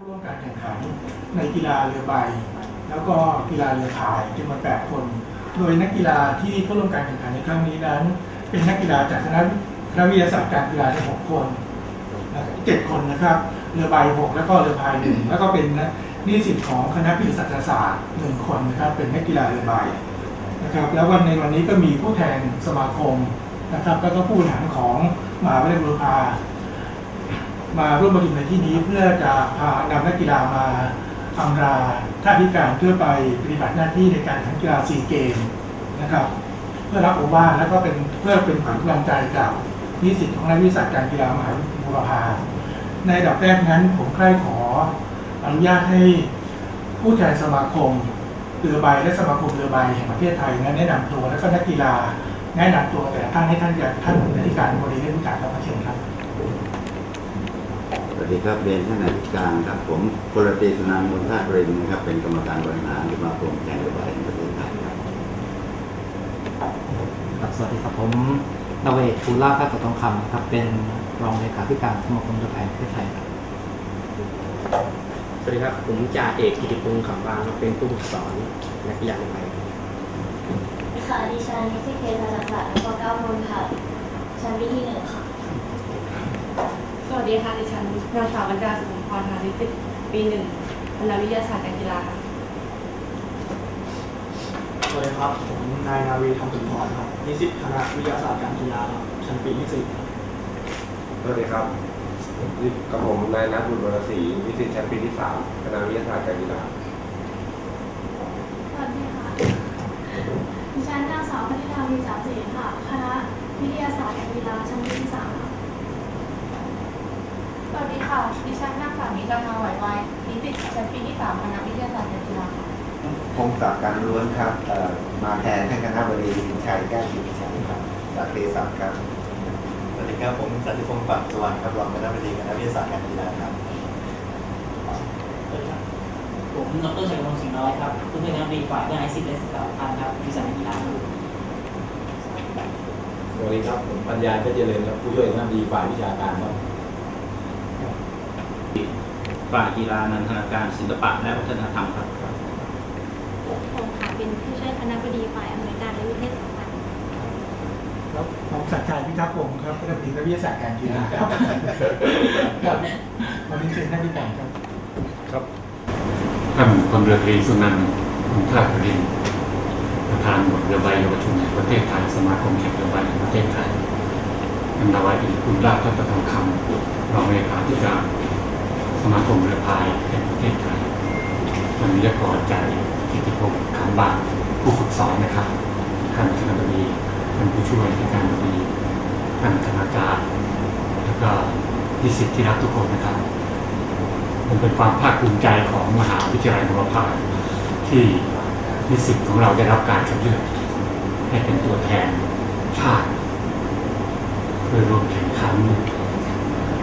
ผู้ร่วมการแข่งขันในกีฬาเรือใบ แล้วก็กีฬาเรือพายจำนวน8คน โดยนักกีฬาที่เข้าร่วมการแข่งขันในครั้งนี้นั้น เป็นนักกีฬาจากคณะคณะวิทยาศาสตร์การกีฬาทั้ง6คนเจ็ดคนนะครับเรือใบ6แล้วก็เรือพายหนึ่งแล้วก็เป็นนิสิตของคณะวิทยาศาสตร์หนึ่งคนนะครับเป็นนักกีฬาเรือใบนะครับแล้ววันในวันนี้ก็มีผู้แทนสมาคมนะครับแล้วก็ผู้บริหารของมหาวิทยาลัยบุรพา มาร่วมประชุมในที่นี้เพื่อจะพานำนักกีฬามาอำลาท่าพิการเพื่อไปปฏิบัติหน้าที่ในการแข่งกีฬาซีเกมนะครับ เพื่อรับโอวาทแล้วก็เป็นเพื่อเป็นขวัญกำลังใจกับนิสิตของนักวิทยาศาสตร์การกีฬามหาวิทยาลัยบูรพาในดับแรกนั้นผมใคร่ขออนุญาตให้ผู้แทนสมาคมเรือใบและสมาคมเรือใบแห่งประเทศไทยนั้นแนะนำตัวและก็นักกีฬาแนะนำตัวแต่ท่านให้ท่านจากท่านอธิการบริได้รู้กครับเชิญครับ ดีครับเรียนท่านอธิการครับผมพลตรีสนานนท์ท่ารินนะครับ เป็นกรรมการบริหารสมาคมแข่งเรือใบแห่งประเทศไทยครับครับสวัสดีครับผมนเวศภูล่าภาคทองคำนะครับ เป็นรองเลขาธิการสมาคมเรือพายแห่งประเทศไทยครับสวัสดีครับผมจ่าเอกกิติพงศ์ขำบางครับเป็นผู้ฝึกสอนนักกีฬาเรือใบครับค่ะดิฉันนิสิตเกษตรศาสตร์แล้วก็เก้ามนค่ะชั้นปีที่หนึ่งค่ะ สวัสดีค่ะ ดิฉันนางสาวบรรดาสุขุมพรค่ะนิสิตปีหนึ่งคณะวิทยาศาสตร์การกีฬาค่ะสวัสดีครับ ผมนายนาวีทองสุนทรครับนิสิตคณะวิทยาศาสตร์การกีฬาครับชั้นปีที่สี่ครับสวัสดีครับกับผมนายนัทบุญวรศรีวิสิตชั้นปีที่สามคณะวิทยาศาสตร์การกีฬาสวัสดีค่ะดิฉันนางสาวพนิดาวีสามสิค่ะ คณะวิทยาศาสตร์การกีฬาชั้นปีที่สามค่ะส วัสดีค่ะ ดิฉันนางสาวนิจามาไหวไวนิสิตชั้นปีที่สามคณะวิทยาศาสตร์การกีฬาค่ะพงศักดิ์การล้วนครับเอ่อมาแทนท่านคณะบดีวินชัยแก้วจิตชัยครับจากเภสัชครับ สวัสดีครับ ผมสันติพงศ์ปักสวรรค์ครับ รองคณะบดีคณะวิทยาศาสตร์การกีฬาครับสวัสดีครับผมดรชัยพงศ์สิงห์น้อยครับผู้ช่วยนักดนตรีฝ่ายวิทยาศิลป์และศึกษาพันธ์ครับวิสาหกีฬาครับสวัสดีครับ ผมปัญญาเพชรเจริญครับ ผู้ช่วยคณะบดีฝ่ายวิชาการครับ ฝ่ายกีฬานันทนาการศิลปะและวัฒนธรรมครับผมค่ะเป็นผู้ช่วยคณะบดีฝ่ายอำนวยการและวิทยาศาสตร์ครับผมสัจชัยพิทักษ์วงศ์ครับคณะบดีนักวิทยาศาสตร์การกีฬาครับครับวันนี้เชิญท่านที่การครับท่านพลเรือตรีสุนันท์คงท่าครินทร์ประธานบทเรือใบเยาวชนแห่งประเทศไทยสมาคมแข่งเรือใบแห่งประเทศไทยท่านนาวาเอกคุณราชทัตทองคำรองเลขาธิการส มาคมเรือพายแห่งประเทศไทยท่านวิทยกรจากกิติพงศ์ขำบางผู้ฝึกสอนนะครับท่านคณะบดีท่านผู้ช่วยที่การบดีท่านคณาจารย์แล้วก็นิสิตที่รักทุกคนนะครับมันเป็นความภาคภูมิใจของมหาวิทยาลัยบุรพาที่นิสิตของเราได้รับการคัดเลือกให้เป็นตัวแทนชาติเพื่อร่วมแข่งขัน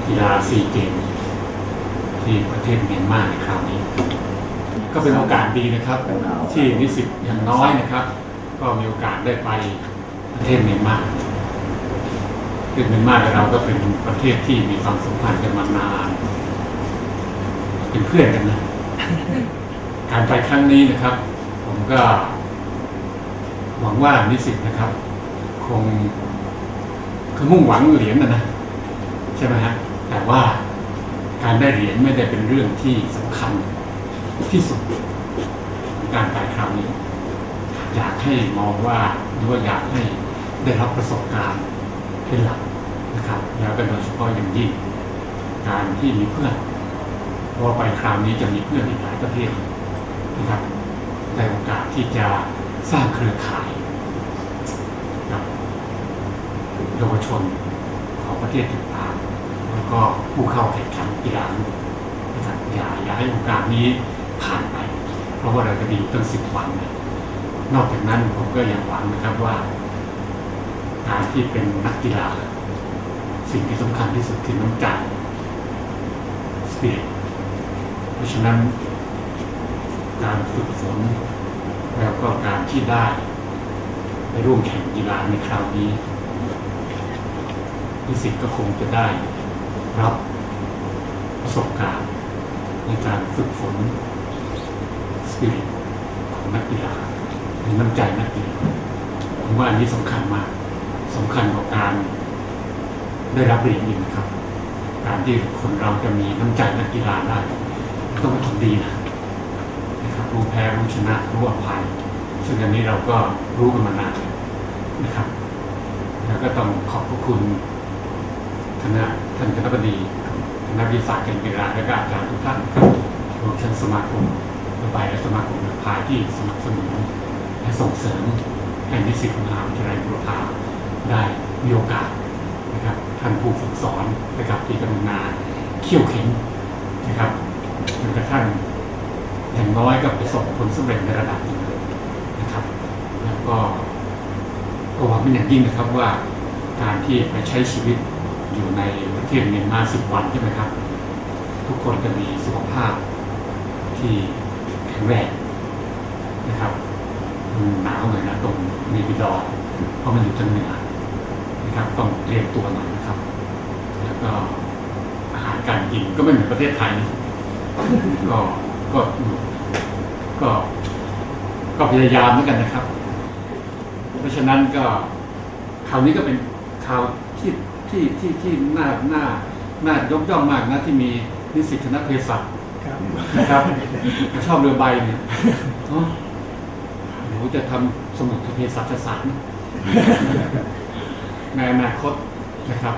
กีฬาซีเกม ที่ประเทศเมียนมาในคราวนี้ ก็เป็นโอกาสดีนะครับ ที่นิสิตอย่างน้อยนะครับ ก็มีโอกาสได้ไปประเทศเมียนมาประเทศเมียนมาเราก็เป็นประเทศที่มีความสัมพันธ์กันมานานเป็นเพื่อนกันนะการไปครั้งนี้นะครับ ผมก็ หวังว่านิสิตนะครับ คงคือมุ่งหวังเหรียญนะนะใช่ไหมฮะแต่ว่า การได้เหรียญไม่ได้เป็นเรื่องที่สำคัญที่สุดการไปคราวนี้ อยากให้มองว่าหรือว่าอยากให้ได้รับประสบการณ์เป็นหลักนะครับ แล้วก็โดยเฉพาะอย่างยิ่งการที่มีเพื่อนเพราะว่าไปคราวนี้จะมีเพื่อนอีกหลายประเทศนะครับได้โอกาสที่จะสร้างเครือข่ายกับเยาวชนของประเทศต่างๆ ก็ผู้เข้าแข่งขันกีฬานะครับอย่าอย่าให้โอกาสนี้ผ่านไป เพราะว่าเราจะมีตั้งสิบวันนะนอกจากนั้นผมก็ยังหวังนะครับว่าการที่เป็นนักกีฬา สิ่งที่สำคัญที่สุดคือน้ำใจสปิริตเพราะฉะนั้นการฝึกฝนแล้วก็การที่ได้ไปร่วมแข่งกีฬาในคราวนี้นิสิตก็คงจะได้ รับประสบการณ์ในการฝึกฝนสปิริตของนักกีฬามีน้ำใจนักกีฬาผมว่าอันนี้สำคัญมากสำคัญกว่าการได้รับเหรียญอีกนะครับ การที่คนเราจะมีน้ำใจนักกีฬาได้ต้องเป็นคนดีนะนะครับรู้แพ้รู้ชนะรู้อภัย ซึ่งอันนี้เราก็รู้กันมานานแล้วนะครับ แล้วก็ต้องขอบพระคุณ คณะท่านคณะบดีคณะวิทยาศาการกีฬาและก็อาจารย์ทุกท่านครับรวมทั้งสมาคมระบายและสมาคมนักพายที่สนับสนุนและส่งเสริมให้นิสิตมหาวิทยาลัยบุรพาได้มีโอกาสนะครับท่านผู้ฝึกสอนนะครับที่กรุณาเขี่ยวเข็นนะครับจนกระทั่งอย่างน้อยก็ประสบผลสำเร็จในระดับหนึ่งนะครับ แล้วก็ก็หวังเป็นอย่างยิ่งนะครับว่าการที่ไปใช้ชีวิต อยู่ในประเทศเมียนมาสิบวันใช่ไหมครับ ทุกคนจะมีสุขภาพที่แข็งแรงนะครับหนาวหน่อยนะตรงเนบิดอร์เพราะมันอยู่ทางเหนือนะครับต้องเตรียมตัวหน่อยนะครับ แล้วก็อาหารการกินก็ไม่เหมือนประเทศไทยก็ก็ก็ก็พยายามเหมือนกันนะครับ เพราะฉะนั้นก็คราวนี้ก็เป็นข่าวที่ ที่ที่ที่น่าน่าน่ายกย่องมากนะที่มีนิสิตคณะเภสัชครับนะครับชอบเรือใบเนี่ยเนาะหนูจะทำสมุดเภสัชศาสตร์นะในอนาคตนะครับ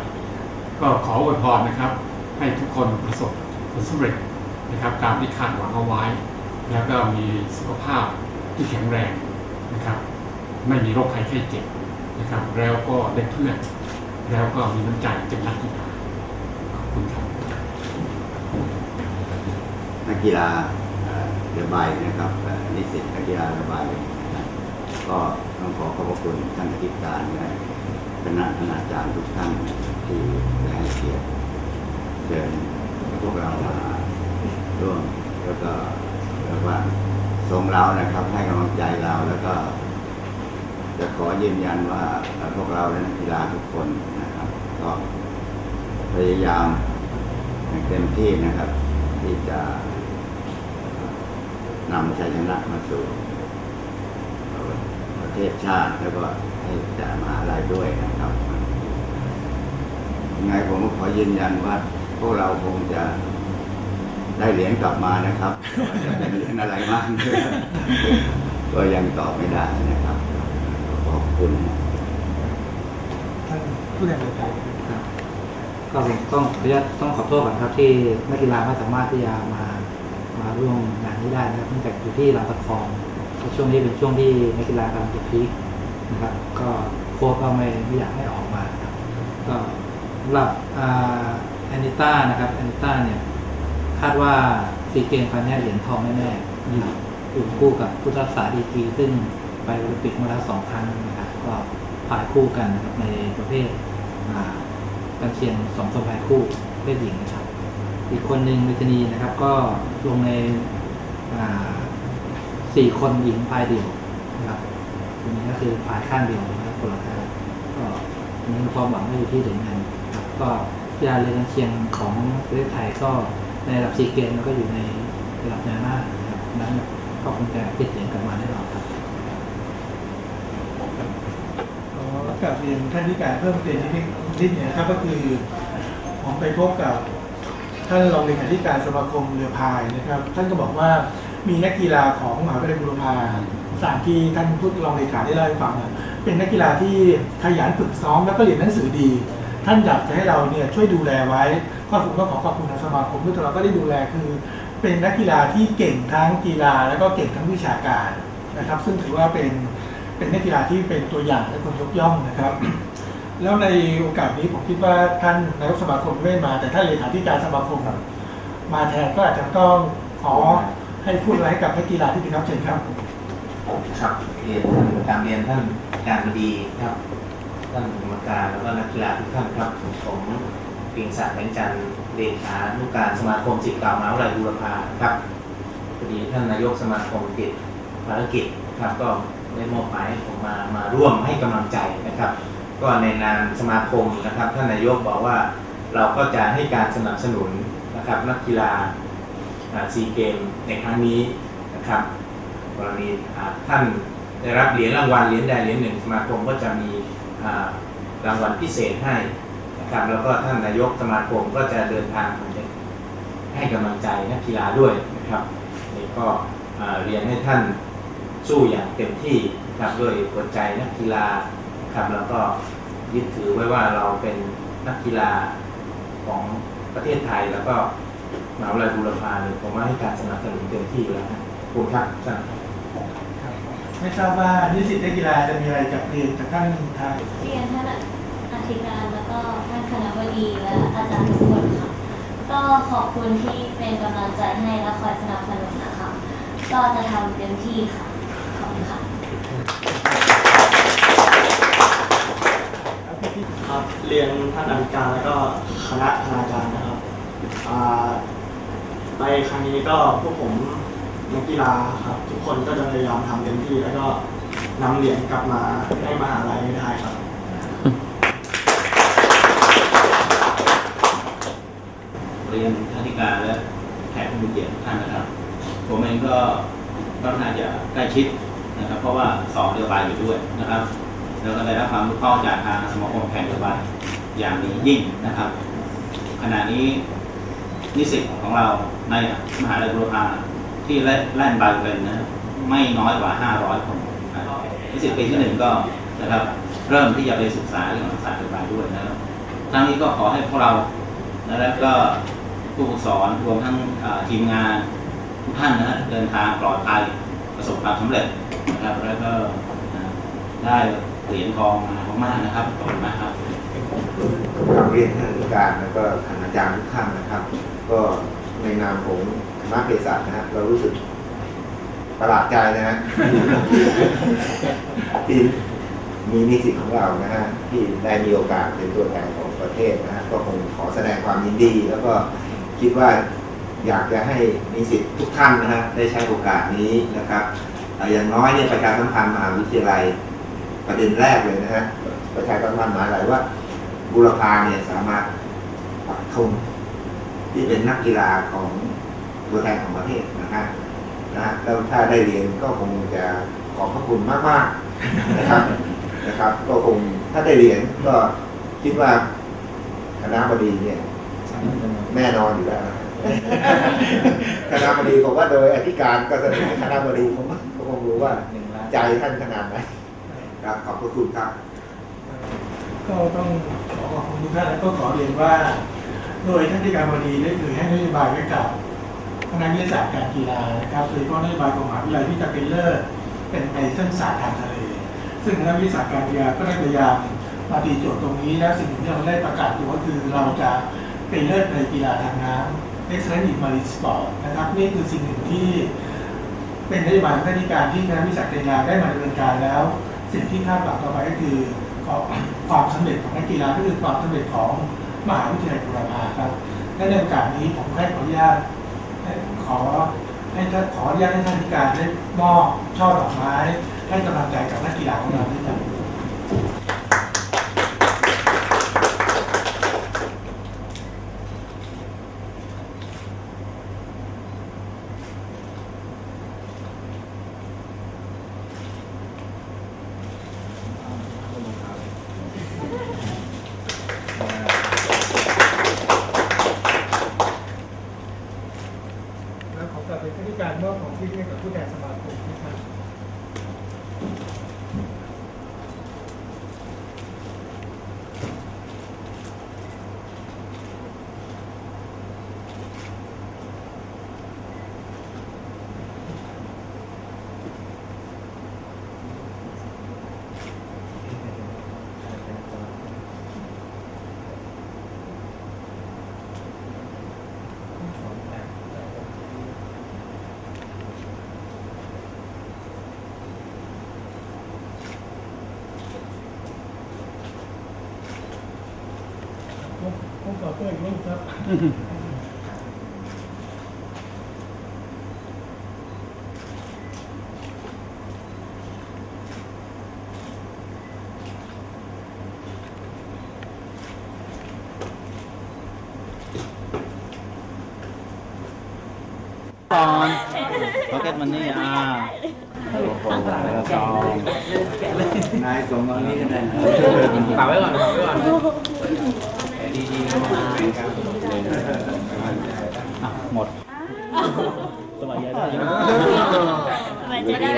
ก็ขออวยพรนะครับ ให้ทุกคนประสบผลสำเร็จนะครับ ตามที่คาดหวังเอาไว้ แล้วก็มีสุขภาพที่แข็งแรงนะครับ ไม่มีโรคภัยไข้เจ็บนะครับ แล้วก็ได้เพื่อน แล้วก็มีน้ำใจเป็นนักกีฬาขอบคุณครับนักกีฬาเออเรือใบนะครับนิสิตนักกีฬารือใบนะครับก็ต้องขอขอบพระคุณท่านอธิการและคณะคณาจารย์ทุกท่านที่ได้ให้เกียรติเชิญพวกเรามาร่วมแล้วก็เรียกว่าส่งเรานะครับให้กำลังใจเราแล้วก็ จะขอยืนยันว่าพวกเราและนักกีฬาทุกคนนะครับ ก็พยายามอย่างเต็มที่นะครับ ที่จะนำชัยชนะมาสู่ประเทศชาติแล้วก็ให้แก่มหาลัยด้วยนะครับยังไงผมก็ขอยืนยันว่า พวกเราคงจะได้เหรียญกลับมานะครับจะเป็นเหรียญอะไรมากก็ยังตอบไม่ได้นะครับ คุณท่านผู้แทนเรือไทยครับก็ผมต้องขออนุญาตต้องขอโทษก่อนครับที่นักกีฬาไม่สามารถที่จะมามาร่วมงานนี้ได้นะครับเนื่องจากอยู่ที่ลำตะคองช่วงนี้เป็นช่วงที่นักกีฬากำลังจะพีคนะครับ ก็โค้ชก็ไม่ไม่อยากให้ออกมาครับก็สำหรับแอนิต้านะครับแอนิต้าเนี่ยคาดว่าซีเกมครั้งนี้เหรียญทองแน่ๆอยู่คู่กับพุทธศาสดีกรีซึ่งไปโอลิมปิกมาแล้วสองครั้งนะครับ ก็ผ่ายคู่กันนะครับในประเภทกันเชียงสองสมัยคู่เพศหญิงนะครับ อีกคนหนึ่งเมทนีนะครับ ก็ลงในสี่คนหญิงพายเดี่ยวนะครับคนนี้ก็คือพายข้างเดียวนะครับคนละข้างก็มีความหวังว่าอยู่ที่เหรียญเงินครับก็กีฬาเรือกันเชียงของประเทศไทยก็ในระดับซีเกมแล้วก็อยู่ในระดับแนวหน้านะครับนั้นก็คงจะติดเหรียญกลับมาแน่นอนครับ ขอ กับเรียนท่านที่การเพิ่มเติมนิดนิดหนึ่งนะครับก็คือผมไปพบกับท่านรองเลขาธิการสมาคมเรือพายนะครับ ท่านก็บอกว่ามีนักกีฬาของมหาวิทยาลัยบุรพาสามที่ท่านผู้รองเลขาได้เล่าให้ฟังเนี่ยเป็นนักกีฬาที่ขยันฝึกซ้อมแล้วก็เรียนหนังสือดี ท่านอยากจะให้เราเนี่ยช่วยดูแลไว้ก็ผมก็ขอขอบคุณทางสมาคมด้วยเราก็ได้ดูแลคือ เป็นนักกีฬาที่เก่งทั้งกีฬาแล้วก็เก่งทั้งวิชาการนะครับ ซึ่งถือว่าเป็น เป็นนักกีฬาที่เป็นตัวอย่างและคนยกย่องนะครับ แล้วในโอกาสนี้ผมคิดว่าท่านนายกสมาคมไม่มา แต่ท่านเลขาธิการสมาคมมาแทนก็อาจจะต้องขอให้พูดอะไรให้กับนักกีฬาที่เป็นครับเชิญครับครับเรียนตามเรียนท่านการบดีครับท่านกรรมการแล้วก็นักกีฬาทุกท่านครับผมปิงศักดิ์แบงจันทร์เลขานุการสมาคมศิษย์เก่ามหาวิทยาลัยบูรพาครับพอดีท่านนายกสมาคมติดภารกิจครับก็ ได้มอบหมายให้ผมมามาร่วมให้กำลังใจนะครับ ก็ในนามสมาคมนะครับท่านนายกบอกว่าเราก็จะให้การสนับสนุนนะครับนักกีฬาซีเกมในครั้งนี้นะครับกรณีท่านได้รับเหรียญรางวัลเหรียญใดเหรียญหนึ่งสมาคมก็จะมีรางวัลพิเศษให้นะครับแล้วก็ท่านนายกสมาคมก็จะเดินทางไปให้กำลังใจนักกีฬาด้วยนะครับนี่ก็เรียนให้ท่าน สู้อย่างเต็มที่นะครับด้วยหัวใจนักกีฬานะครับแล้วก็ยึดถือไว้ว่าเราเป็นนักกีฬาของประเทศไทยแล้วก็มหาวิทยาลัยบูรพาเนี่ยผมว่าให้การสนับสนุนเต็มที่อยู่แล้วนะขอบคุณครับท่านไม่ทราบว่านิสิตนักกีฬาจะมีอะไรกับเรียนจากท่านทางเรียนท่านอธิการแล้วก็ท่านคณะบดีและอาจารย์ทุกคนค่ะก็ขอบคุณที่เป็นกำลังใจให้และคอยสนับสนุนนะคะ ก็จะทำเต็มที่ค่ะ ขอบคุณค่ะ ครับ เรียนท่านอธิการแล้วก็คณะคณาจารย์นะครับอ่าในครั้งนี้ก็พวกผมนักกีฬาครับ ทุกคนก็จะพยายามทำเต็มที่ แล้วก็นำเหรียญกลับมาให้มหาลัยได้ครับเรียนท่านธิการและแขกผู้มีเกียรติท่านนะครับ ผมเองก็ก็น่าจะใกล้ชิดนะครับ เพราะว่าสอนเรือใบอยู่ด้วยนะครับ แล้วก็ได้รับความรู้ข้อจากทางสมาคมแข่งเรือใบอย่างดียิ่งนะครับ ขณะนี้นิสิตของเราในมหาลัยบุรพาที่แล่นแล่นใบเป็นนะไม่น้อยกว่า 500 คนนิสิตปีที่หนึ่งก็นะครับเริ่มที่จะไปศึกษาเรื่องของทักษะเรือใบด้วยนะครับทั้งนี้ก็ขอให้พวกเราแล้วก็ผู้ฝึกสอนรวมทั้งทีมงานทุกท่านนะเดินทางปลอดภัยประสบความสำเร็จนะครับแล้วก็ได้ เหรียญทองมามากๆนะครับขอบคุณมากครับกราบเรียนท่านผู้การแล้วก็คณาจารย์ทุกท่านนะครับ ก็ในนามของคณะเภสัชนะฮะเรารู้สึกประหลาดใจนะฮะที่มีนิสิตของเรานะฮะที่ได้มีโอกาสเป็นตัวแทนของประเทศนะฮะก็คงขอแสดงความยินดี แล้วก็คิดว่าอยากจะให้นิสิตทุกท่านนะฮะได้ใช้โอกาสนี้นะครับเอ่ออย่างน้อยเนี่ยประชาสัมพันธ์มหาวิทยาลัย ประเด็นแรกเลยนะฮะประชาสัมพันธ์มายาลัยว่า บุรพาเนี่ยสามารถปักธงที่เป็นนักกีฬาของตัวแทนของประเทศนะฮะนะฮะแล้วถ้าได้เรียนก็คงจะขอบพระคุณมากมากๆนะครับนะครับ ก็คงถ้าได้เรียนก็คิดว่าคณะบดีเนี่ยแน่นอนอยู่แล้วคณะบดีผมว่าโดยอธิการก็แสดงให้คณะบดีผมก็คงรู้ว่าใจท่านขนาดไหน ครับขอบพระคุณครับ ก็ต้องขอขอบคุณทุกท่านและก็ขอเรียนว่า โดยท่านที่การบดีได้เคยให้นโยบายไว้กับคณะวิทยาศาสตร์การกีฬานะครับโดยเฉพาะนโยบายของมหาวิทยาลัยที่จะเป็นเลิศเป็นในเส้นสายทางทะเล ซึ่งคณะวิทยาศาสตร์การกีฬาก็ได้พยายามมาตีโจทย์ตรงนี้และสิ่งหนึ่งที่เราได้ประกาศอยู่ก็คือเราจะเป็นเลิศในกีฬาทางน้ำ Excellent in Marine Sport นะครับนี่คือสิ่งหนึ่งที่เป็นนโยบายของท่านที่การที่คณะวิทยาศาสตร์การกีฬาได้มาดำเนินการแล้ว สิ่งที่คาดหวังต่อไปก็คือความสำเร็จของนักกีฬาก็คือความสำเร็จของมหาวิทยาลัยบูรพาครับและในโอกาสนี้ผมให้ขออนุญาตขอให้ท่านขออนุญาตให้ท่านที่การได้มอบช่อดอกไม้ให้กำลังใจกับนักกีฬาของเราด้วยครับ แล้วขอกลับเป็นท่านที่การมอบของที่ให้กับผู้แทนสมาคมทุกท่าน ผมผมขอเพิ่มอีกรูปครับ ข ก่อนพ็อกเก็ตมันนี่อ่าโอ้โหซองนายส่งมานี้ก็ได้ฝากไว้ก่อนฝากไว้ก่อน อะหมดสบายใจได้สบายใจได้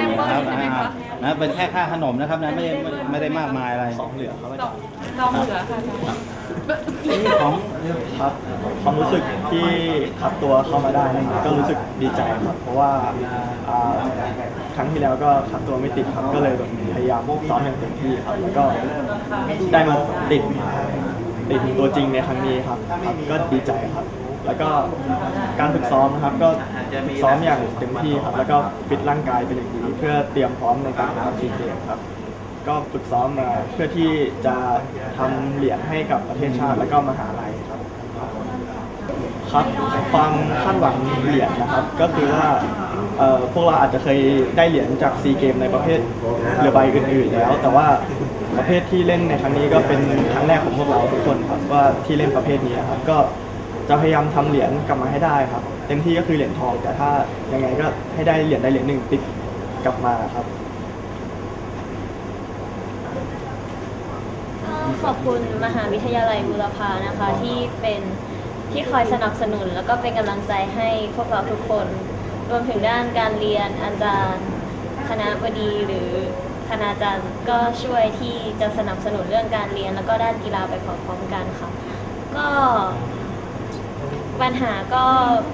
นะครับนะเป็นแค่ค่าขนมนะครับนะไม่ได้ไม่ได้มากมายอะไรสองเหลือครับอาจารย์ลองเหลือค่ะอาจารย์นี่ของครับความรู้สึกที่คัดตัวเข้ามาได้นะครับก็รู้สึกดีใจครับเพราะว่าครั้งที่แล้วก็คัดตัวไม่ติดครับก็เลยแบบพยายามซ้อมอย่างเต็มที่ครับแล้วก็ได้มาติด ติดตัวจริงในครั้งนี้ครับครับ ก็ดีใจครับ แล้วก็การฝึกซ้อมนะครับ ก็ฝึกซ้อมอย่างเต็มที่ครับ แล้วก็ฟิตร่างกายเป็นอย่างดีเพื่อเตรียมพร้อมในการแข่งขันซีเกมครับ ก็ฝึกซ้อมมาเพื่อที่จะทำเหรียญให้กับประเทศชาติ แล้วก็มหาลัยครับ ครับความคาดหวังเหรียญนะครับ ก็คือว่าเอ่อพวกเราอาจจะเคยได้เหรียญจากซีเกมในประเภทเรือใบอื่นๆแล้ว แต่ว่า ประเภทที่เล่นในครั้งนี้ก็เป็นครั้งแรกของพวกเราทุกคนครับว่าที่เล่นประเภทนี้ครับก็จะพยายามทำเหรียญกลับมาให้ได้ครับ เต็มที่ก็คือเหรียญทองแต่ถ้ายังไงก็ให้ได้เหรียญได้เหรียญหนึ่งติดกลับมาครับก็ขอบคุณมหาวิทยาลัยบูรพานะคะที่เป็นที่คอยสนับสนุน แล้วก็เป็นกำลังใจให้พวกเราทุกคน รวมถึงด้านการเรียนอาจารย์ คณะบดีหรือ คณาจารย์ก็ช่วยที่จะสนับสนุนเรื่องการเรียน แล้วก็ด้านกีฬาไปพร้อมๆกันค่ะ ก็ปัญหาก็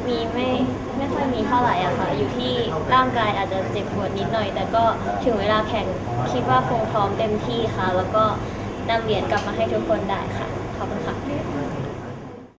มีไม่ไม่ค่อยมีเท่าไหร่อะค่ะ อยู่ที่ร่างกายอาจจะเจ็บปวดนิดหน่อย แต่ก็ถึงเวลาแข่งคิดว่าคงพร้อมเต็มที่ค่ะ แล้วก็นำเหรียญกลับมาให้ทุกคนได้ค่ะ ขอบคุณค่ะ